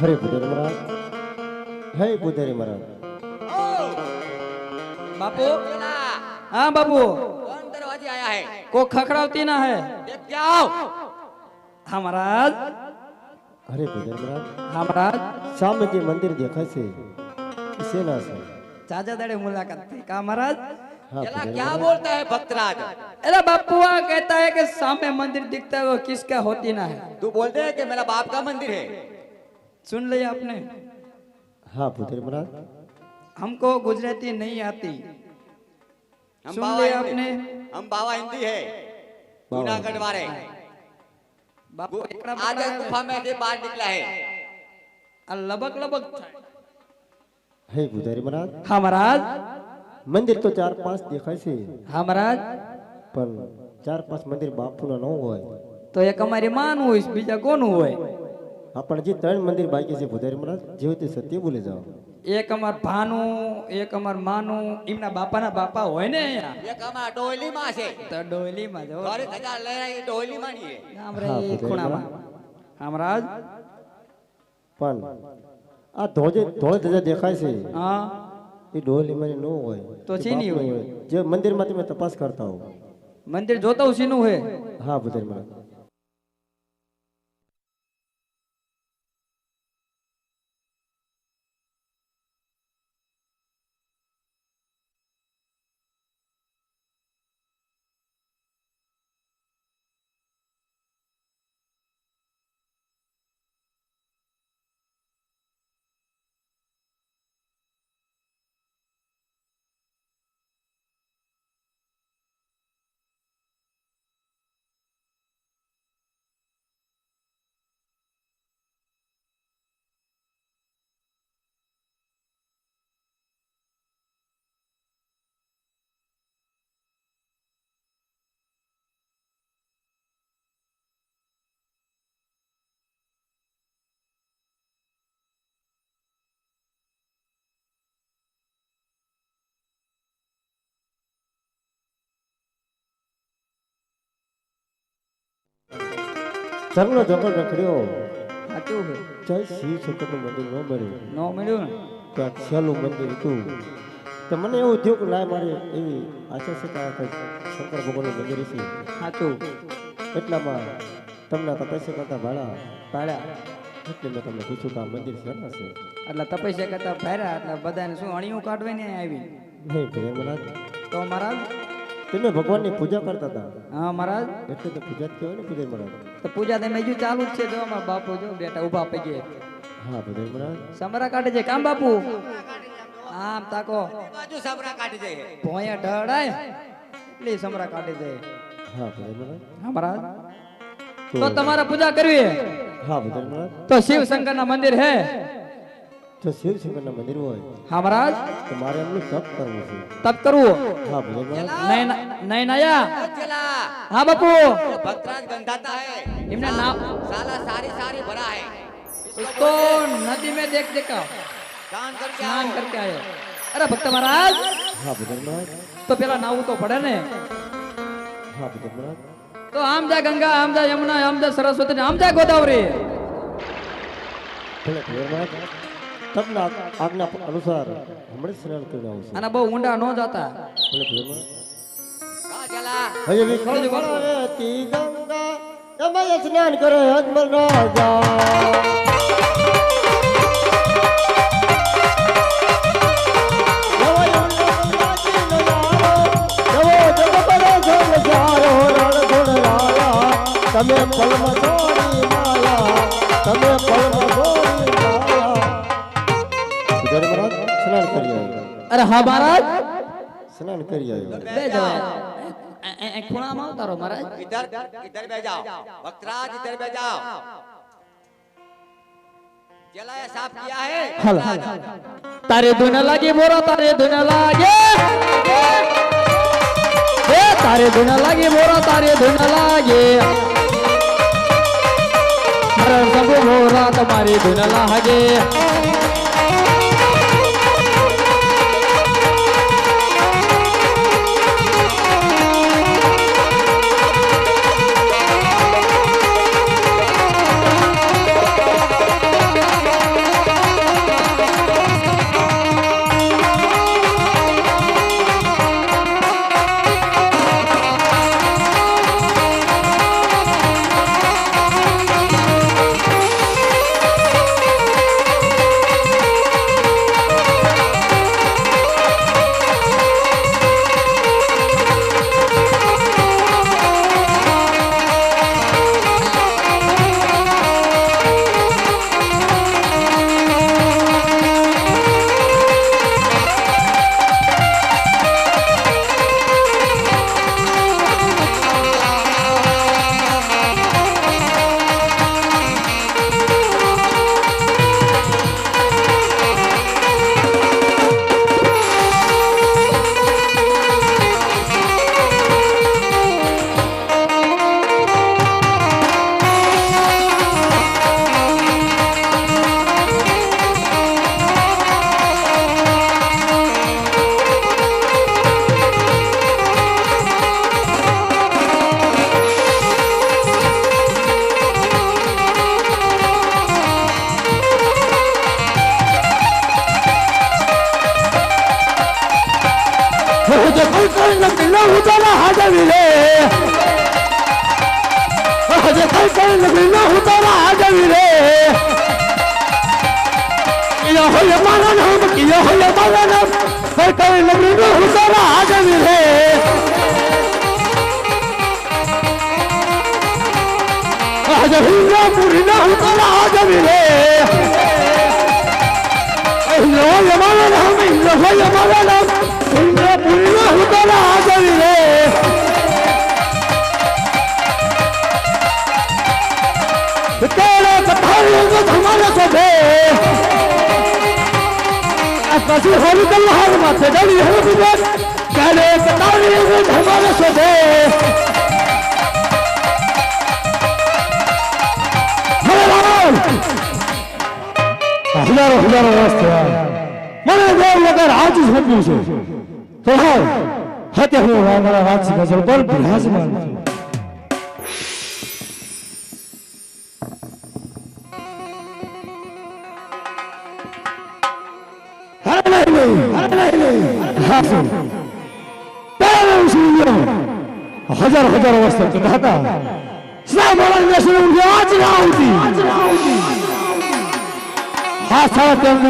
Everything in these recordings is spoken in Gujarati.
हरे बुधेरी मरा हरे बुधेरी मरा बापू। हाँ बापू। कौन दरवाजे आया है को खखड़ावती ना है। देख के आओ हाँ महाराज अरे बुधेरी महाराज हाँ महाराज सामने के मंदिर देखा से इसे ना से चाचा दरे मुलाकात थी। कहा महाराज? हाँ, क्या बोलता है भक्तराज? अरे बापुआ कहता है कि सामने मंदिर दिखता है वो किसका होती ना है? तू बोलते हैं कि मेरा बाप का मंदिर है। सुन लिया आपने। हाँ पुत्र महाराज। हमको गुजराती नहीं आती। हम सुन लिया आपने। हम बाबा हिंदी है। जूनागढ़ वाले। आज गुफा में से बाहर निकला है। लबक लबक। है महाराज। हाँ महाराज। मंदिर तो चार पाँच दिखाई से। हाँ महाराज। पर चार पाँच मंदिर बापू ना हो। तो एक हमारी माँ नु बीजा कोण હોય હા પણ જે ત્રણ મંદિર બાકી છે ભુધારી મહારાજ જે હોય તે સત્ય ભૂલી જાઓ. એક અમાર ભાનું એક અમાર માનું એમના બાપાના બાપા હોય ને અહીંયા. એક અમાર ડોલીમાં છે. તો ડોલીમાં જો અરે ધજા લઈ ડોલીમાં ની આમરે ખૂણામાં. આમરાજ પણ આ ધોજે ધોળ ધજા દેખાય છે. હા. એ ડોલીમાં ન હોય તો ચીની હોય? જે મંદિરમાં તમે તપાસ કરતા હો મંદિર જોતા હું ચીનું હોય? હા ભુધારી મહારાજ. ચરનો જંગલ રખડ્યો સાચું છે. જય શ્રી શંકરનું મંદિર ન મળ્યું. ન મળ્યું ને? કે આ છેલ્લું મંદિર હતું. તો મને એવું થયું કે લાય મારે એવી આશા છે કે આ શંકર ભગવાનનું મંદિર છે સાચું. એટલામાં તમને તપસ્યા કરતા ભાડા ભાડા એટલે મેં તમને પૂછ્યું કે આ મંદિર શેના છે? એટલે તપસ્યા કરતા ભાડા એટલે બધાને શું અણિયું કાઢવાની આવી? નહીં ભગવાન તો મહારાજ તમે ભગવાનની પૂજા કરતા હતા? હા મહારાજ. એટલે તો પૂજા જ ને પૂજા મહારાજ. તો પૂજા તમે હજુ ચાલુ જ છે જો અમારા બાપુ જો બેટા ઊભા આપી ગયા હા પૂજા મહારાજ. સમરા કાઢે છે કામ બાપુ? આમ તાકો. બાજુ સમરા કાઢે છે. ભોયા ઢળાય. એટલી સમરા કાઢે છે. હા પૂજા મહારાજ. હા મહારાજ. તો તમારે પૂજા કરવી હા? પૂજા મહારાજ. તો શિવ શંકરના મંદિર હે? જો શિવ શંકરના મંદિર હોય હા મહારાજ તો મારે એમનું તપ કરવું છે તપ કરવું હા ભગવાન મહારાજ નહીં નહીં નયા चला હા બાપુ भक्तराज गंधाता है इमने नाम- साला सारी सारी भरा है उसको नदी में देख देखा दान करके स्नान आओ करके आए अरे भक्त महाराज હા ભગવાન મહારાજ તો પેલા નાવું તો પડે ને હા ભગવાન મહારાજ તો આમ જા ગંગા આમ જા યમુના આમ જા સરસ્વતી ને આમ જા ગોદાવરી ભલે ભગવાન મહારાજ તમના આજ્ઞા અનુસાર હમણે સ્નાન કરીને આવશે અને બહુ ઊંડા ન જતા. ભલે ભલે હજે વિકળ તી ગંગા તમે સ્નાન કરે અજમલ રાજા. તમે પલમ છોડી માયા તમે પલમ અરે હા મહારાજ. સ્નાન કરી આવ્યો. બે જાઓ. ખૂણામાં ઉતારો મહારાજ. ઇધર ઇધર બે જાઓ. ભક્તરાજ ઇધર બે જાઓ. જલાય સાફ કિયા હે હલ તારે ધૂન લાગે મોરા તારે ધૂન લાગે. એ તારે ધૂન લાગે મોરા તારે ધૂન લાગે. મરણ સબુ મોરા તમારી ધૂન લાગે. હું તો કોઈ કોઈ નથી ન હું તો ના હાજરી રે હજે કોઈ કોઈ નથી ન હું તો ના હાજરી રે કિયો હોય મારા નામ કિયો હોય મારા નામ કોઈ قصير خالد الله حرمة تدري يحب البيت قالوا يقطعني يزيد حمالة شديه هلا العمال احذروا احذروا الوسط من يدور وقال عاجز هم يوسف فهو هتفوا هذا العاجز هذا البلد الهزم તો હા હતે હું મારા રાજસી ગજલ પર બિરાજમાન છું હજાર હજાર વર્ષ કરતા હતા શા મારા ઊંઘે આજ ના આવતી હા સાડા ત્રણ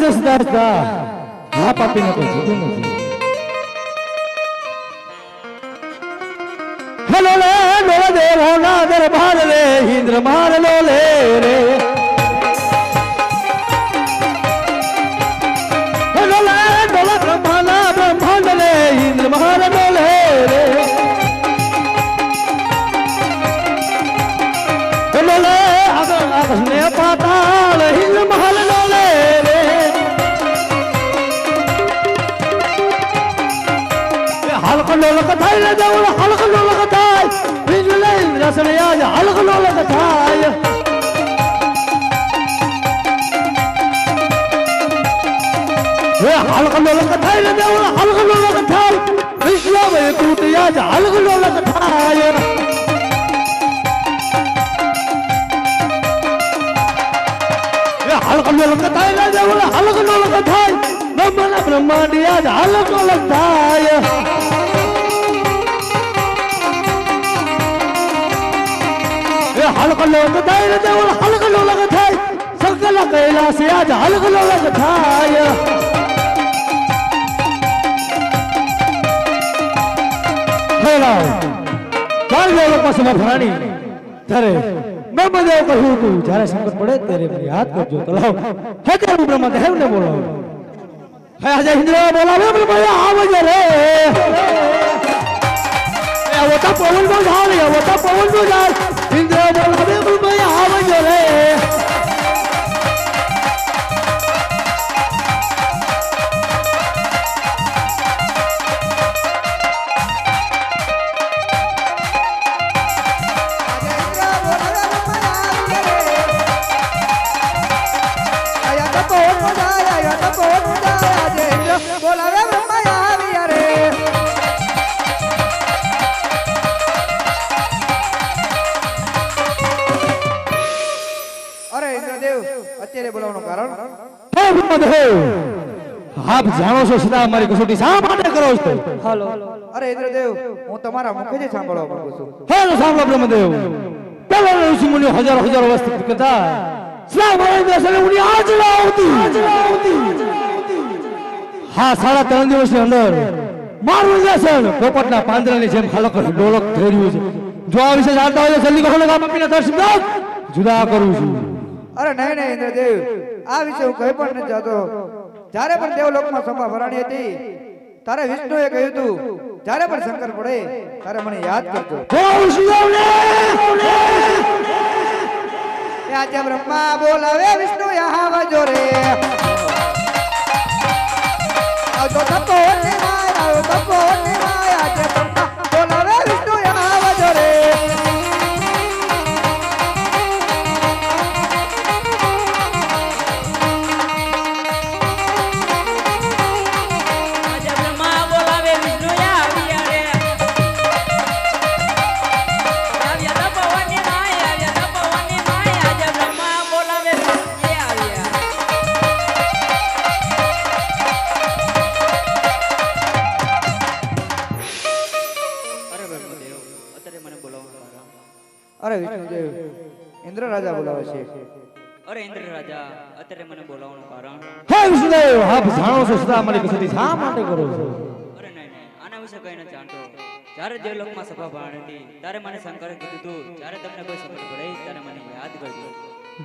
દસતા હતા હા પાપીને કોઈ જીતું નથી હેલો લે લો દેવો ના દરબાર રે ઇન્દ્ર માર લો લે રે. હલક લોલક થાય રે દેવળ હલક લોલક થાય બિજલે ઇન્દ્રસન યાજ હલક લોલક થાય હે હલક લોલક થાય રે દેવળ હલક લોલક થાય વિશ્વ તૂટ યાજ હલક લોલક થાય હલક લોલક થાય ને દેવળ હલક લોલક થાય બ્રહ્મના બ્રહ્માંડિયા જ હલક લોલક થાય એ હલક લોલક થાય સકલ કૈલાસ આજ હલકલો લગ થાય હેલો ચાલ દેવલો પાસે ફરાણી ત્યારે બ્રહ્મદેવ કહ્યું હતું જ્યારે સંકટ પડે ત્યારે મારી હાથ કરજો તલાવ લાવ હે ત્યારે બ્રહ્મદેવ ને બોલાવો હે આજે હિન્દ્રા બોલાવે બ્રહ્મદેવ આવજો રે એ વટા પવન નો ઝાડ એ વટા પવન નો ઝાડ ઇન્દ્ર બોલાવે બ્રહ્મદેવ આવજો રે. અત્યારે બોલાવવાનું કારણ? આપ જાણો છો સદા અમારી કસોટી શા માટે કરો છો? હાલો. અરે ઇન્દ્રદેવ હું તમારા મુખેથી સાંભળવા માંગુ છું. હાલો સાંભળો બ્રહ્મદેવ. પેલા ઋષિ મુનિઓ હજારો હજારો વર્ષ કથા શ્રા મારા દર્શને ઉની આજ ના આવતી હા સાડા ત્રણ દિવસની અંદર મારું દર્શન પોપટના પાંદડાની જેમ ખલક ડોલક થઈ રહ્યું છે. જો આ વિશે જાણતા હોય તો જલ્દી કહો ગામ આપીને દર્શન જુદા કરું છું. અરે નહીં નહીં ઇન્દ્રદેવ આ વિશે હું કઈ પણ નથી જતો જ્યારે પણ દેવલોકમાં સભા ભરાણી હતી તારે વિષ્ણુએ કહ્યું હતું જ્યારે પણ શંકર પડે ત્યારે મને યાદ કરજો. આજે બ્રહ્મા બોલાવે વિષ્ણુ. છે. અરે ઇન્દ્ર રાજા અત્યારે મને બોલાવવાનું કારણ? હે વિષ્ણુદેવ આપ જાણો છો સદા મારી કસોટી શા માટે કરો છો? અરે નહીં નહીં આના વિશે કઈ ન જાણતો. જ્યારે દેવલોકમાં સભા ભરાણી હતી ત્યારે મને શંકરે કીધું હતું જ્યારે તમને કોઈ સમજ પડે ત્યારે મને યાદ કરજો.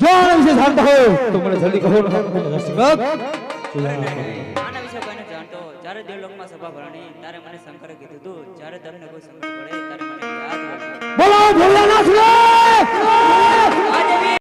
જો આના વિશે જાણતા હોય તો મને જલ્દી કહો ને મને રસગત અરે નહીં નહીં આના વિશે કઈ નથી જાણતો. જ્યારે દેવલોકમાં સભા ભરાણી ત્યારે મને શંકરે કીધું હતું જ્યારે તમને કોઈ સમજ પડે ત્યારે મને યાદ કરજો. બોલો ભોળાનાથ